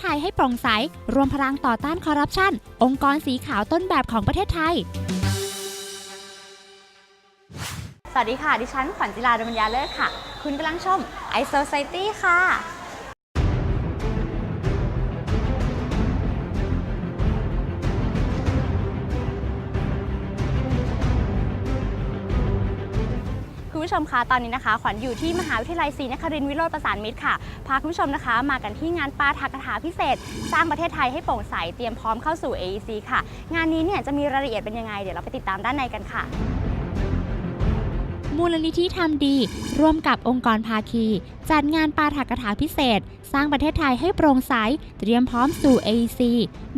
ไทยให้โปร่งใส รวมพลังต่อต้านคอร์รัปชัน องค์กรสีขาวต้นแบบของประเทศไทย สวัสดีค่ะ ดิฉันขวัญจิราดมัญญาเลิศค่ะ คุณกำลังชม i Society ค่ะ ผู้ชมคะตอนนี้นะคะ ขวัญอยู่ที่มหาวิทยาลัยศรีนครินทร์วิโรธประสานมิตรค่ะ พาคุณผู้ชมนะคะ มากันที่งานปาฐกถาพิเศษ สร้างประเทศไทยให้โปร่งใสเตรียมพร้อมเข้าสู่ AEC ค่ะ งานนี้เนี่ยจะมีรายละเอียดเป็นยังไง เดี๋ยวเราไปติดตามด้านในกันค่ะ มูลนิธิทำดี ร่วมกับองค์กรภาคี จัดงานปาฐกถาพิเศษ สร้างประเทศไทยให้โปร่งใส เตรียมพร้อมสู่ AEC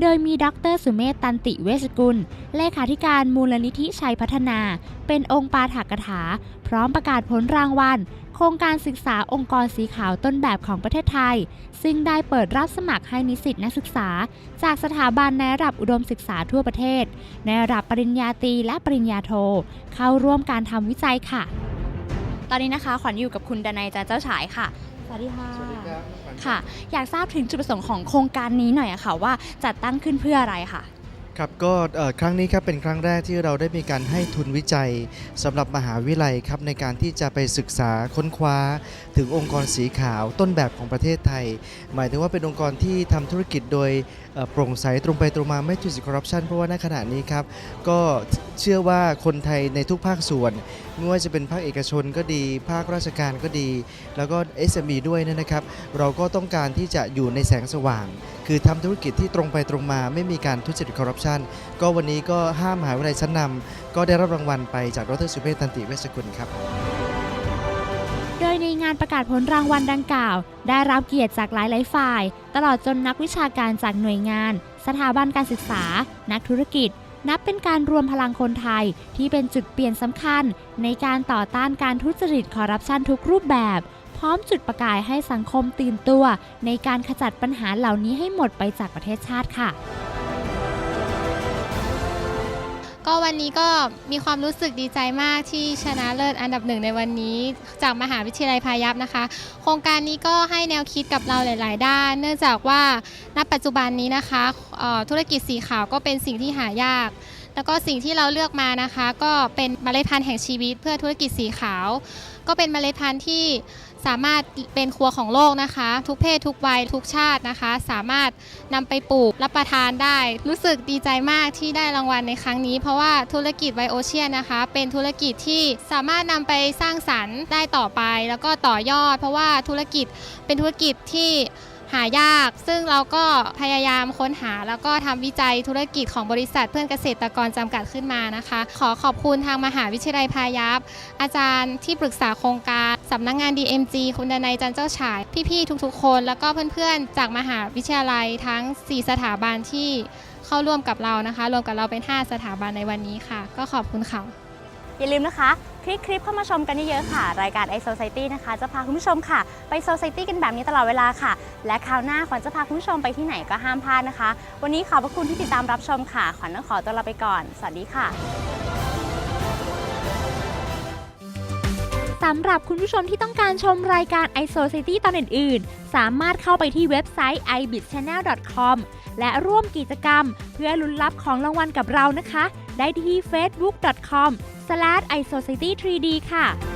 โดยมีดรสุเมธตันติเวชกุล เลขาธิการมูลนิธิชัยพัฒนา เป็นองค์ปาฐกถา พร้อมประกาศผลรางวัลโครงการศึกษาองค์กรสีขาวต้นแบบของประเทศไทย ซึ่งได้เปิดรับสมัครให้นิสิตนักศึกษา จากสถาบันในระดับอุดมศึกษาทั่วประเทศ ในระดับปริญญาตรีและปริญญาโท เข้าร่วมการทำวิจัยค่ะ ตอนนี้นะคะขวัญอยู่กับคุณดนัยจันเจ้าฉายค่ะสวัสดีค่ะ สวัสดีครับ ค่ะ อยากทราบถึงจุดประสงค์ของโครงการนี้หน่อยอะค่ะ ว่าจัดตั้งขึ้นเพื่ออะไรค่ะ ครับก็ครั้งนี้ครับเป็นครั้งแรกที่เราได้มีการให้ทุนวิจัยสำหรับมหาวิทยาลัยครับในการที่จะไปศึกษาค้นคว้า ถึงองค์กรสีขาวต้นแบบของประเทศไทย หมายถึงว่าเป็นองค์กรที่ทำธุรกิจโดยโปร่งใสตรงไปตรงมาไม่ทุจริตคอร์รัปชันเพราะว่าณขณะนี้ครับก็ เชื่อว่าคนไทยในทุกภาคส่วน ไม่ว่าจะเป็นภาคเอกชนก็ดี ภาคราชการก็ดี แล้วก็ SME ด้วยนะครับ เราก็ต้องการที่จะอยู่ในแสงสว่าง คือทำธุรกิจที่ตรงไปตรงมาไม่มีการทุจริตคอร์รัปชันก็วันนี้ก็ห้ามหาวิทยาลัยชั้นนำก็ได้รับรางวัลไปจากดรสุเมธตันติเวชกุลครับโดยในงานประกาศผลรางวัลดังกล่าว ได้รับเกียรติจากหลายๆฝ่าย ตลอดจนนักวิชาการจากหน่วยงาน สถาบันการศึกษา นักธุรกิจ นับเป็นการรวมพลังคนไทยที่เป็นจุดเปลี่ยนสำคัญ ในการต่อต้านการทุจริตคอร์รัปชันทุกรูปแบบ พร้อมจุดประกายให้สังคมตื่นตัว ในการขจัดปัญหาเหล่านี้ให้หมดไปจากประเทศชาติค่ะ ก็วันนี้ก็มีความรู้สึกดีใจมากที่ชนะเลิศอันดับหนึ่งในวันนี้ จากมหาวิทยาลัยพายัพนะคะ โครงการนี้ก็ให้แนวคิดกับเราหลาย ๆ ด้าน เนื่องจากว่าณปัจจุบันนี้นะคะธุรกิจสีขาวก็เป็นสิ่งที่หายาก แล้วก็สิ่งที่เราเลือกมานะคะ ก็เป็นเมล็ดพันธุ์แห่งชีวิต เพื่อธุรกิจสีขาว ก็เป็นเมล็ดพันธุ์ที่สามารถเป็นครัวของโลกนะคะ ทุกเพศทุกวัยทุกชาตินะคะ สามารถนำไปปลูกรับประทานได้ รู้สึกดีใจมากที่ได้รางวัลในครั้งนี้ เพราะว่าธุรกิจไวโอเชียนนะคะ เป็นธุรกิจที่สามารถนำไปสร้างสรรค์ได้ต่อไป แล้วก็ต่อยอด เพราะว่าธุรกิจเป็นธุรกิจที่ หายาก ซึ่งเราก็พยายามค้นหา แล้วก็ทำวิจัยธุรกิจของบริษัทเพื่อนเกษตรกรจำกัดขึ้นมานะคะ ขอขอบคุณทางมหาวิทยาลัยพายัพอาจารย์ที่ปรึกษาโครงการสำนักงงาน DMG คุณดนัยจันเจ้าฉาย พี่ๆทุกๆ คน แล้วก็เพื่อนๆ จากมหาวิทยาลัยทั้ง 4 สถาบันที่เข้าร่วมกับเรานะคะ รวมกับเราเป็น 5 สถาบันในวันนี้ค่ะ ก็ขอบคุณค่ะ อย่าลืมนะคะ คลิกคลิปเข้ามาชมกันเยอะๆค่ะ รายการ i Society นะคะ จะพาคุณผู้ชมค่ะ ไป Society กันแบบนี้ตลอดเวลาค่ะ และคราวหน้าขวัญจะพาคุณผู้ชมไปที่ไหนก็ห้ามพลาดนะคะ วันนี้ขอบพระคุณที่ติดตามรับชมค่ะ ขวัญต้องขอตัวลาไปก่อน สวัสดีค่ะสำหรับคุณผู้ชมที่ต้องการชมรายการ i s o c i t y ตอนอื่น ๆ สามารถเข้าไปที่เว็บไซต์ ibitchannel.com และร่วมกิจกรรม เพื่อลุ้นรับของรางวัลกับเรานะคะ ได้ที่ facebook com facebook.com/isociety3d ค่ะ